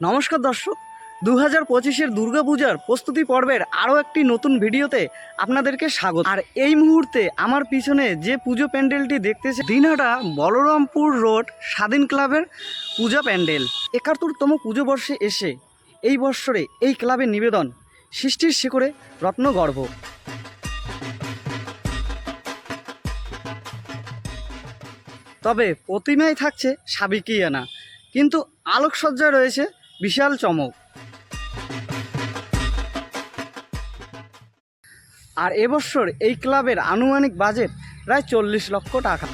নমস্কার দর্শক দু হাজার পঁচিশের দুর্গাপূজার প্রস্তুতি পর্বের আরও একটি নতুন ভিডিওতে আপনাদেরকে স্বাগত। আর এই মুহূর্তে আমার পিছনে যে পুজো প্যান্ডেলটি দেখতেছে, দিনহাটা বলরামপুর রোড স্বাধীন ক্লাবের পূজা প্যান্ডেল। একাত্তরতম পুজো বর্ষে এসে এই বৎসরে এই ক্লাবের নিবেদন, সৃষ্টির শিখরে রত্নগর্ভ তবে প্রতিমায় থাকছে সাবিকিয়ানা, কিন্তু আলোকসজ্জায় রয়েছে বিশাল চমক। আর এবছর এই ক্লাবের আনুমানিক বাজেট প্রায় চল্লিশ লক্ষ টাকা।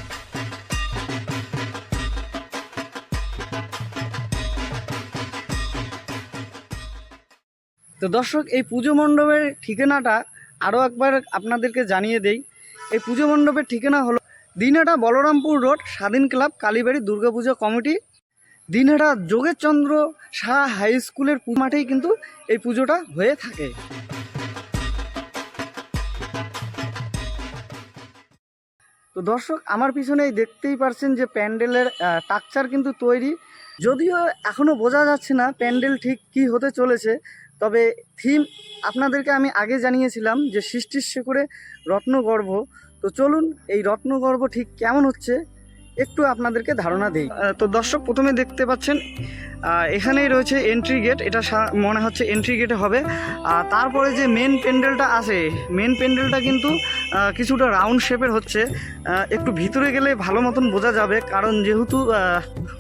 তো দর্শক, এই পুজো মণ্ডপের ঠিকানাটা আরও একবার আপনাদেরকে জানিয়ে দেই। এই পুজো মণ্ডপের ঠিকানা হলো Dinhata Balarampur road, Swadhin club, Kalibari Durga Puja committee Dinhata Jogeshchandra Shah high স্কুলের মাঠেই কিন্তু এই পুজোটা হয়ে থাকে। তো দর্শক, আমার পিছনেই দেখতেই পারছেন যে প্যান্ডেলের টাকচার কিন্তু তৈরি। যদিও এখনও বোঝা যাচ্ছে না প্যান্ডেল ঠিক কি হতে চলেছে, তবে থিম আপনাদেরকে আমি আগে জানিয়েছিলাম যে সৃষ্টির শেকড়ে রত্নগর্ভ। তো চলুন, এই রত্নগর্ভ ঠিক কেমন হচ্ছে একটু আপনাদেরকে ধারণা দেই। তো দর্শক, প্রথমে দেখতে পাচ্ছেন এখানেই রয়েছে এন্ট্রি গেট এটা মনে হচ্ছে এন্ট্রি গেটে হবে। আর তারপরে যে মেন প্যান্ডেলটা আছে মেন প্যান্ডেলটা কিন্তু কিছুটা রাউন্ড শেপের হচ্ছে। একটু ভিতরে গেলে ভালো মতন বোঝা যাবে, কারণ যেহেতু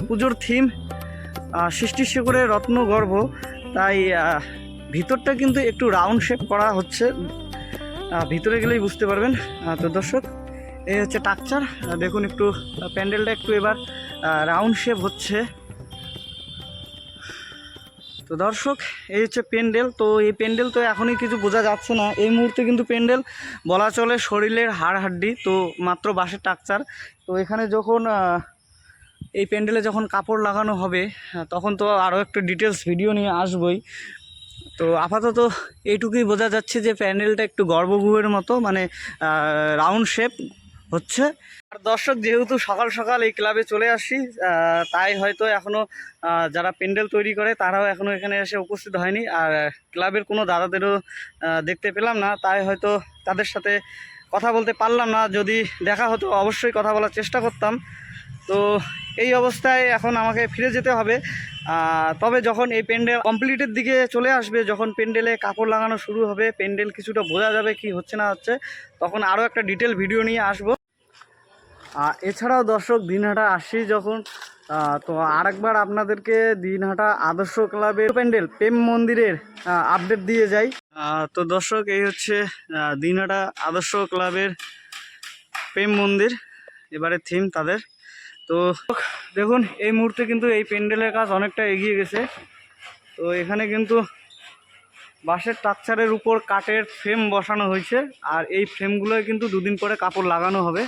পুজোর থিম সৃষ্টির শেকড়ে রত্নগর্ভ তাই ভিতরটা কিন্তু একটু রাউন্ড শেপ করা হচ্ছে। ভিতরে গেলেই বুঝতে পারবেন। তো দর্শক এই হচ্ছে টাকচার। দেখুন একটু প্যান্ডেলটা একটু এবার রাউন্ড শেপ হচ্ছে। তো দর্শক, এই হচ্ছে প্যান্ডেল। তো এই প্যান্ডেল তো এখনই কিছু বোঝা যাচ্ছে না। এই মুহূর্তে কিন্তু প্যান্ডেল বলা চলে শরীরের হাড় হাড্ডি তো মাত্র বাঁশের টাকচার। তো এখানে যখন এই প্যান্ডেলে যখন কাপড় লাগানো হবে তখন তো আরও একটু ডিটেলস ভিডিও নিয়ে আসবই। তো আপাতত এইটুকুই বোঝা যাচ্ছে যে প্যান্ডেলটা একটু গর্ভগৃহের মতো মানে রাউন্ড শেপ হচ্ছে। আর দর্শক, যেহেতু সকাল সকাল এই ক্লাবে চলে আসি তাই হয়তো এখনও যারা প্যান্ডেল তৈরি করে, তারাও এখনও এখানে এসে উপস্থিত হয়নি। আর ক্লাবের কোনো দাদাদেরও দেখতে পেলাম না, তাই হয়তো তাদের সাথে কথা বলতে পারলাম না। যদি দেখা হতো, অবশ্যই কথা বলার চেষ্টা করতাম। তো এই অবস্থায় এখন আমাকে ফিরে যেতে হবে। তবে যখন এই প্যান্ডেল কমপ্লিটের দিকে চলে আসবে, যখন প্যান্ডেলে কাপড় লাগানো শুরু হবে, প্যান্ডেল কিছুটা বোঝা যাবে কি হচ্ছে না হচ্ছে, তখন আরও একটা ডিটেল ভিডিও নিয়ে আসব। এছাড়াও দর্শক, দিনহাটা আসি যখন তো আরেকবার আপনাদেরকে দিনহাটা আদর্শ ক্লাবের প্যান্ডেল, প্রেম মন্দিরের আপডেট দিয়ে যাই। তো দর্শক, এই হচ্ছে দিনহাটা আদর্শ ক্লাবের প্রেম মন্দির। এবারে থিম তাদের। তো দেখুন, এই মুহূর্তে কিন্তু এই প্যান্ডেলের কাজ অনেকটা এগিয়ে গেছে। তো এখানে কিন্তু বাঁশের টাকচারের উপর কাঠের ফ্রেম বসানো হয়েছে, আর এই ফ্রেমগুলোয় কিন্তু দুদিন পরে কাপড় লাগানো হবে।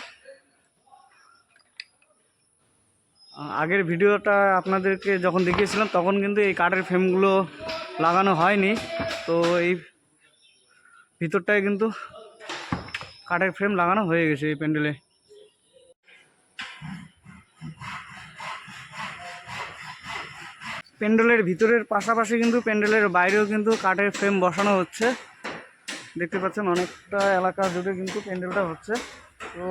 আগের ভিডিওটা আপনাদেরকে যখন দেখিয়েছিলাম, তখন কিন্তু এই কাঠের ফ্রেমগুলো লাগানো হয়নি। তো এই ভিতরটায় কিন্তু কাঠের ফ্রেম লাগানো হয়ে গেছে এই প্যান্ডেলে। প্যান্ডেলের ভিতরের পাশাপাশি কিন্তু প্যান্ডেলের বাইরেও কিন্তু কাঠের ফ্রেম বসানো হচ্ছে। দেখতে পাচ্ছেন অনেকটা এলাকা জুড়ে কিন্তু প্যান্ডেলটা হচ্ছে। তো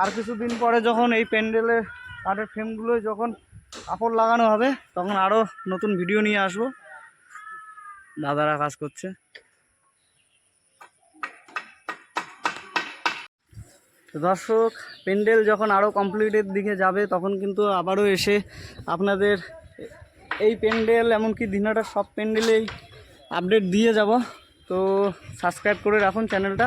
আর কিছুদিন পরে যখন এই প্যান্ডেলের কাঠের ফ্রেমগুলো যখন কাপড় লাগানো হবে, তখন আরও নতুন ভিডিও নিয়ে আসব। দাদারা কাজ করছে। দর্শক, প্যান্ডেল যখন আরও কমপ্লিটের দিকে যাবে, তখন কিন্তু আবারও এসে আপনাদের এই প্যান্ডেল এমনকি দিনাটার সব প্যান্ডেলেই আপডেট দিয়ে যাব। তো সাবস্ক্রাইব করে রাখুন চ্যানেলটা